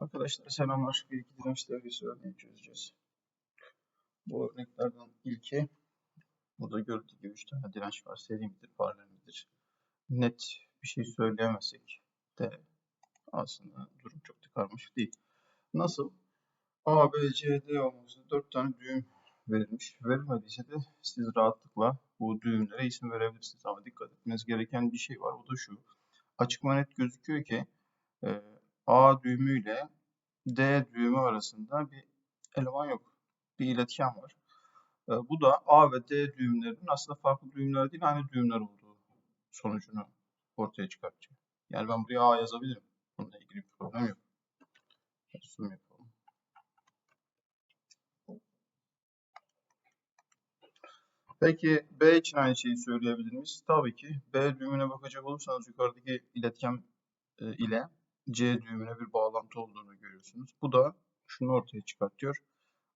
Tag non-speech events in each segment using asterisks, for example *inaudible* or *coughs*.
Arkadaşlar selamlar. Bir iki direnç teorisi örneği çözeceğiz. Bu örneklerden ilki burada gördüğü gibi 3 tane direnç var. Seri midir, paralel midir? Net bir şey söyleyemezsek de aslında durum çok da karmaşık değil. Nasıl? A, B, C, D olması 4 tane düğüm verilmiş. Verilmediyse de siz rahatlıkla bu düğümlere isim verebilirsiniz. Ama dikkat etmeniz gereken bir şey var. O da şu. Açık net gözüküyor ki e, A düğümüyle D düğümü arasında bir eleman yok. Bir iletken var. E, bu da A ve D düğümlerinin aslında farklı düğümler değil, aynı düğümler olduğu sonucunu ortaya çıkartıyor. Yani ben buraya A yazabilirim. Bununla ilgili bir problem yok. Zoom yapalım. Peki B için aynı şeyi söyleyebilir miyiz? Tabii ki B düğümüne bakacak olursanız yukarıdaki iletken e, ile C düğümüne bir bağlantı olduğunu görüyorsunuz. Bu da şunu ortaya çıkartıyor.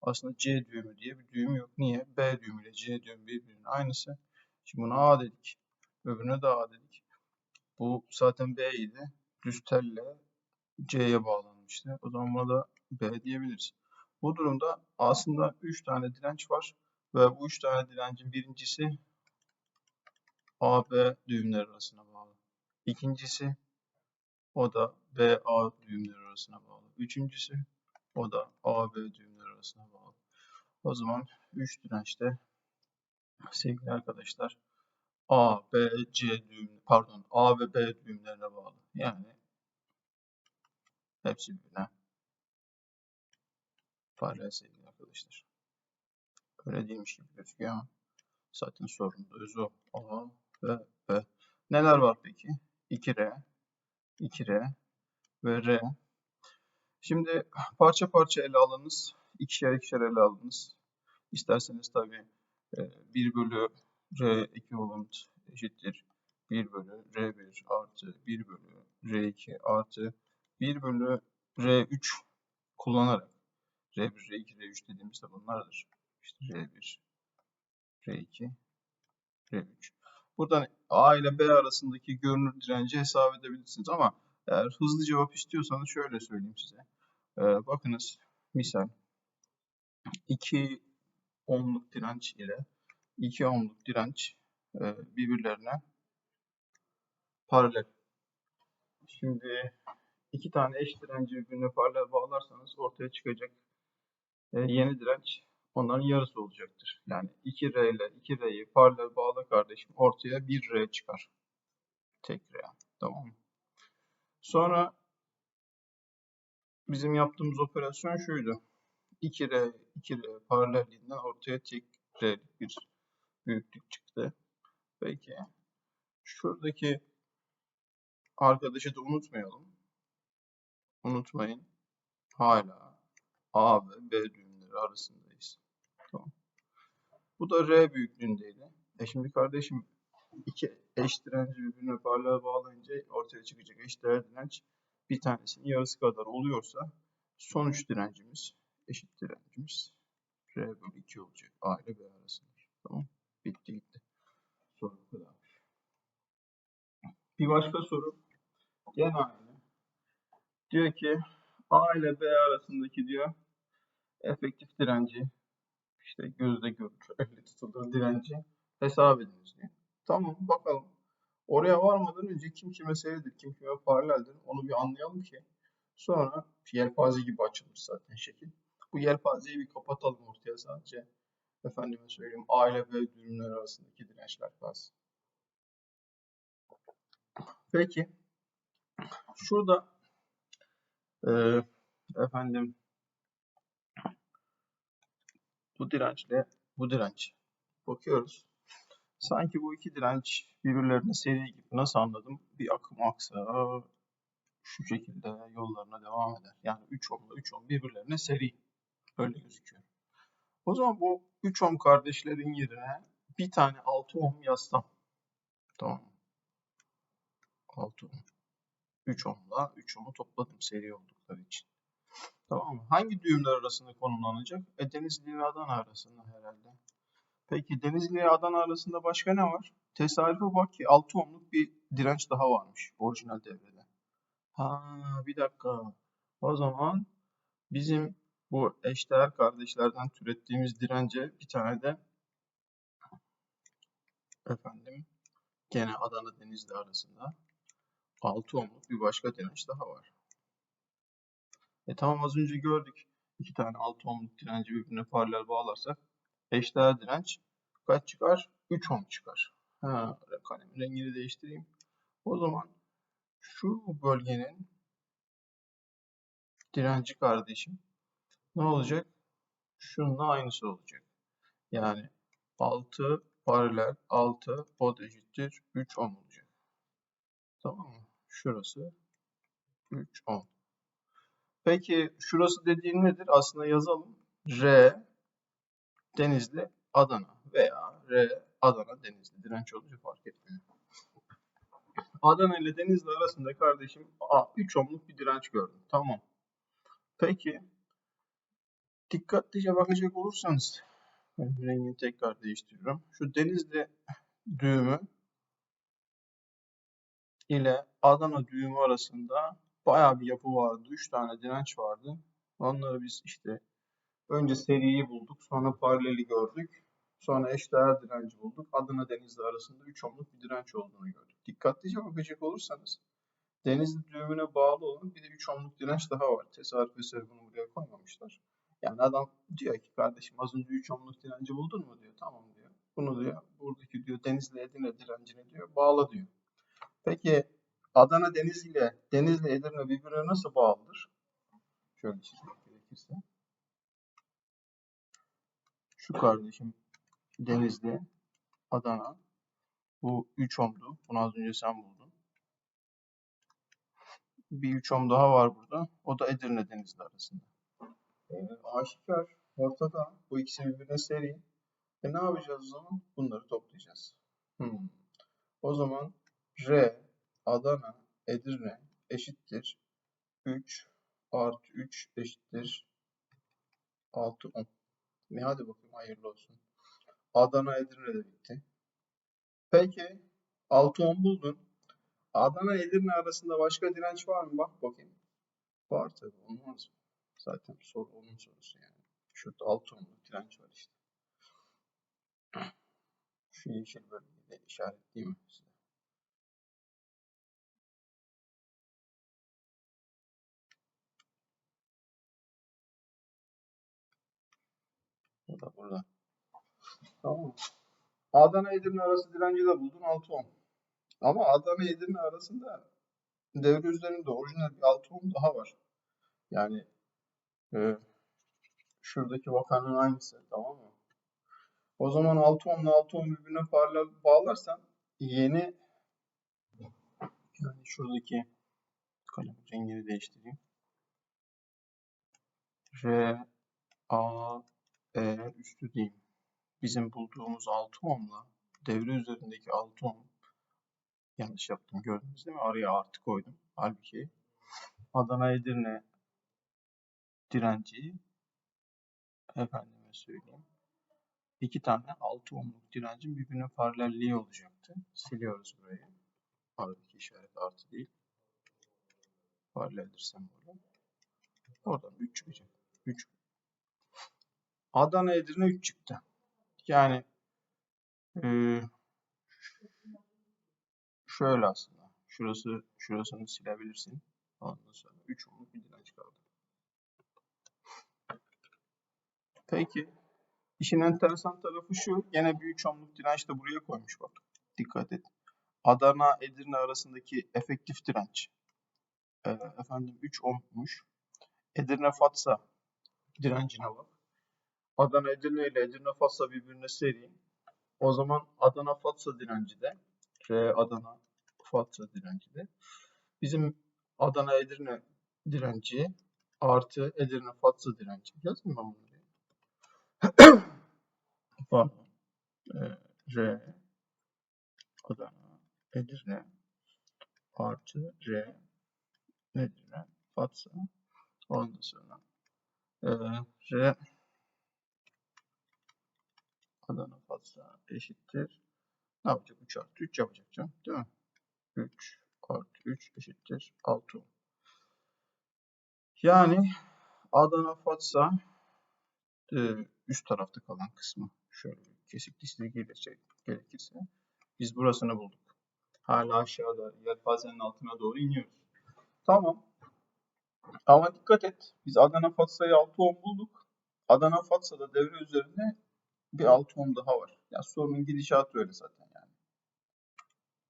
Aslında C düğümü diye bir düğüm yok. Niye? B düğümü ile C düğümü birbirinin aynısı. Şimdi buna A dedik. Öbürüne de A dedik. Bu zaten B idi. Düz telle C'ye bağlanmıştı. O zaman buna da B diyebiliriz. Bu durumda aslında 3 tane direnç var. Ve bu 3 tane direncin birincisi AB düğümleri arasına bağlı. İkincisi o da BA düğümleri arasına bağlı. Üçüncüsü o da AB düğümleri arasına bağlı. O zaman 3 dirençte sevgili arkadaşlar A, B, C düğüm, pardon A ve B düğümlerine bağlı. Yani hepsi birbirine paralel sevgili arkadaşlar. Öyle değilmiş gibi gözüküyor ama zaten sorunun da özü. A ve B. Neler var peki? 2R, 2R ve R. Şimdi parça parça ele alınız. İkişer ikişer ele alınız. İsterseniz tabii 1 bölü R 2 olumut eşittir 1 bölü R1 artı 1 bölü R2 artı 1 bölü R3 kullanarak R1, R2, R3 dediğimizde bunlardır. İşte R1, R2, R3. Buradan A ile B arasındaki görünür direnci hesap edebilirsiniz ama eğer hızlı cevap istiyorsanız şöyle söyleyeyim size. Ee, bakınız misal 2 ohmluk direnç ile 2 ohmluk direnç e, birbirlerine paralel. Şimdi iki tane eş direnci birbirine paralel bağlarsanız ortaya çıkacak e, yeni direnç onların yarısı olacaktır. Yani 2R ile 2R'yi paralel bağla kardeşim ortaya 1R çıkar. Tek R. Tamam mı? Sonra bizim yaptığımız operasyon şuydu. 2R, 2R paralelliğinden ortaya tek R'lik bir büyüklük çıktı. Peki. Şuradaki arkadaşı da unutmayalım. Unutmayın. Hala A ve B düğümleri arasındayız. Bu da R büyüklüğündeydi. E şimdi kardeşim iki eş direnci birbirine paralel bağlayınca ortaya çıkacak eş değer direnç bir tanesinin yarısı kadar oluyorsa sonuç direncimiz eşit direncimiz R bölü 2 olacak. A ile B arasında. Tamam. Bitti gitti. Soru kadar. Bir başka soru. Gene aynı. Diyor ki A ile B arasındaki diyor efektif direnci işte gözde görülür, elle *laughs* tutulur direnci hesap ediniz diyor. Tamam bakalım. Oraya varmadan önce kim kime seridir, kim kime paraleldir onu bir anlayalım ki sonra yelpaze gibi açılır zaten şekil. Bu yelpazeyi bir kapatalım ortaya sadece. Efendime söyleyeyim A ile B düğümler arasındaki dirençler kalsın. Peki. Şurada e, efendim bu dirençle bu direnç bakıyoruz. Sanki bu iki direnç birbirlerine seri gibi. Nasıl anladım? Bir akım aksa şu şekilde yollarına devam eder. Yani 3 ohmla 3 ohm birbirlerine seri. Öyle gözüküyor. O zaman bu 3 ohm kardeşlerin yerine bir tane 6 ohm yazsam. Tamam 6 ohm. 3 ohmla 3 ohmu topladım seri oldukları için. Tamam mı? Hangi düğümler arasında konumlanacak? E, Denizli ile Adana arasında herhalde. Peki Denizli ile Adana arasında başka ne var? Tesadüfe bak ki 6 ohmluk bir direnç daha varmış orijinal devrede. Ha bir dakika. O zaman bizim bu eşdeğer kardeşlerden türettiğimiz dirence bir tane de efendim gene Adana Denizli arasında 6 ohmluk bir başka direnç daha var. E tamam az önce gördük. iki tane 6 ohmluk direnci birbirine paralel bağlarsak eşdeğer direnç kaç çıkar? 3 ohm çıkar. Ha, kalemin rengini değiştireyim. O zaman şu bölgenin direnci kardeşim ne olacak? Şununla aynısı olacak. Yani 6 paralel 6 volt eşittir 3 ohm olacak. Tamam mı? Şurası 3 ohm. Peki şurası dediğin nedir? Aslında yazalım. R Denizli Adana veya R Adana Denizli direnç olunca fark etmiyor. Adana ile Denizli arasında kardeşim 3 ohmluk bir direnç gördüm. Tamam. Peki dikkatlice bakacak olursanız ben rengini tekrar değiştiriyorum. Şu Denizli düğümü ile Adana düğümü arasında bayağı bir yapı vardı. 3 tane direnç vardı. Onları biz işte önce seriyi bulduk. Sonra paraleli gördük. Sonra eşdeğer direnci bulduk. Adana Denizli arasında 3 ohmluk bir direnç olduğunu gördük. Dikkatlice bakacak olursanız Denizli düğümüne bağlı olan bir de 3 ohmluk direnç daha var. Tesadüf eseri bunu buraya koymamışlar. Yani adam diyor ki kardeşim az önce 3 ohmluk direnci buldun mu diyor. Tamam diyor. Bunu diyor buradaki diyor Denizli Edirne direncine diyor bağla diyor. Peki Adana Denizli ile Denizli Edirne birbirine nasıl bağlıdır? Şöyle çizmek gerekirse. Şu kardeşim Denizli, Adana. Bu 3 ohmdu. Bunu az önce sen buldun. Bir 3 ohm daha var burada. O da Edirne Denizli arasında. E, aşikar. Ortada. Bu ikisi birbirine seri. E ne yapacağız o zaman? Bunları toplayacağız. Hmm. O zaman R, Adana, Edirne eşittir 3 artı 3 eşittir 6 ohm. Ne hadi bakayım hayırlı olsun. Adana Edirne de bitti. Peki 6 ohm buldun. Adana Edirne arasında başka direnç var mı? Bak bakayım. Var tabi olmaz? Zaten soru onun sorusu yani. Şurada 6 ohmluk direnç var işte. *clears throat* Şu yeşil bölgeyi de işaretleyeyim size? Da burada. Tamam. Adana Edirne arası direnci de buldun 6 ohm. Ama Adana Edirne arasında devre üzerinde orijinal bir 6 ohm daha var. Yani e, şuradaki vakanın aynısı tamam mı? O zaman 6 ohm ile 6 ohm birbirine paralel bağlarsan yeni yani şuradaki kalem rengini değiştireyim. R A E üstü diyeyim. Bizim bulduğumuz 6 ohmla devre üzerindeki 6 ohm yanlış yaptım gördünüz değil mi? Araya artı koydum. Halbuki Adana Edirne direnci efendime söyleyeyim iki tane 6 ohmluk direncin birbirine paralelliği olacaktı. Siliyoruz burayı. Aradaki işaret artı değil. Paraleldir sembolü. Oradan 3 çıkacak. 3. Adana Edirne 3 çıktı. Yani e, şöyle aslında. Şurası şurasını silebilirsin. Ondan sonra 3 ohmluk bir direnç kaldı. Peki. İşin enteresan tarafı şu. Bir 3 ohmluk direnç de buraya koymuş bak. Dikkat et. Adana Edirne arasındaki efektif direnç. E, efendim 3 ohmmuş. Edirne Fatsa direncine bak. Adana Edirne ile Edirne Fatsa birbirine seri. O zaman Adana Fatsa direnci de R Adana Fatsa direnci de bizim Adana Edirne direnci artı Edirne Fatsa direnci. Yazayım ben bunları. *coughs* Pardon. Ee, R Adana Edirne artı R Edirne Fatsa ondan sonra e, R Adana Fatsa eşittir ne yapacak? 3 artı 3 yapacak canım değil mi? 3 artı 3 eşittir 6 Yani Adana Fatsa e, üst tarafta kalan kısmı şöyle kesik gelecek gerekirse biz burasını bulduk. Hala aşağıda yelpazenin altına doğru iniyoruz. Tamam. Ama dikkat et. Biz Adana Fatsa'yı 6 ohm bulduk. Adana Fatsa'da devre üzerinde bir 6 ohm daha var. Ya sorunun gidişatı öyle zaten yani.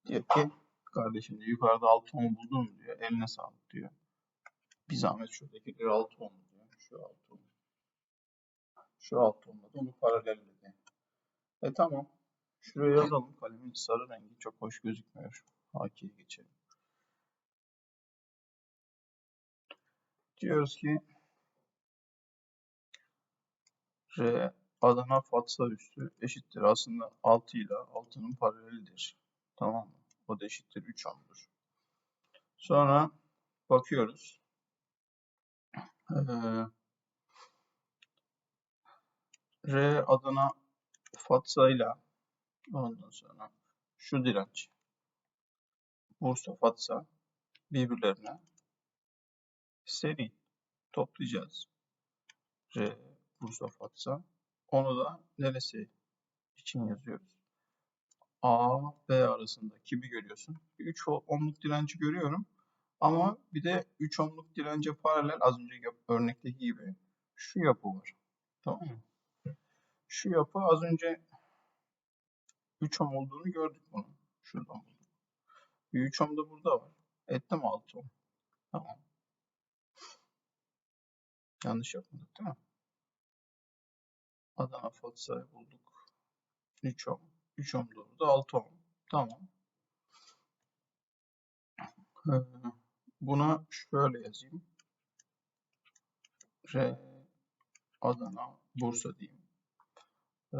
Diyor ki kardeşim diyor, yukarıda 6 ohm buldun mu diyor. Eline sağlık diyor. Bir zahmet şuradakileri 6 ohm diyor. Şu 6 ohm. Şu 6 ohmla da onu paralelledi. E tamam. Şuraya yazalım. Kalemin sarı rengi çok hoş gözükmüyor. AK'ye geçelim. Diyoruz ki R Adana Fatsa üstü eşittir. Aslında 6 ile 6'nın paralelidir. Tamam mı? O da eşittir 3 ohm'dur. Sonra bakıyoruz. Ee, R Adana Fatsa ile ondan sonra şu direnç Bursa Fatsa birbirlerine seri toplayacağız. R Bursa Fatsa. Onu da neresi için yazıyoruz? A, B arasında kimi görüyorsun? 3 ohmluk direnci görüyorum. Ama bir de 3 ohmluk dirence paralel az önceki örnekteki gibi şu yapı var. Tamam mı? Şu yapı az önce 3 ohm olduğunu gördük bunu. Şuradan bulduk. Bir 3 ohm da burada var. Etti mi 6 ohm? Tamam. Yanlış yapmadık değil mi? Adana Fatsa'yı bulduk. 3 ohm. 3 ohm burada 6 ohm. Tamam. Ee, buna şöyle yazayım. R Adana Bursa diyeyim. Ee,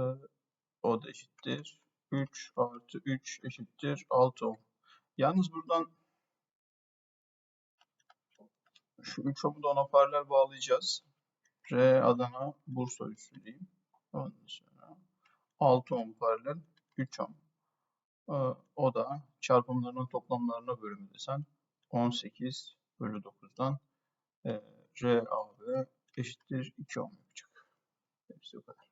o da eşittir. 3 artı 3 eşittir 6 ohm. Yalnız buradan şu 3 ohm'u ona paralel bağlayacağız. R Adana Bursa üssü diyeyim. Ondan sonra 6 ohm paralel 3 ohm. Ee, o da çarpımlarının toplamlarına bölümü desen 18 bölü 9'dan e, R A B eşittir 2 ohm yapacak. Hepsi bu kadar.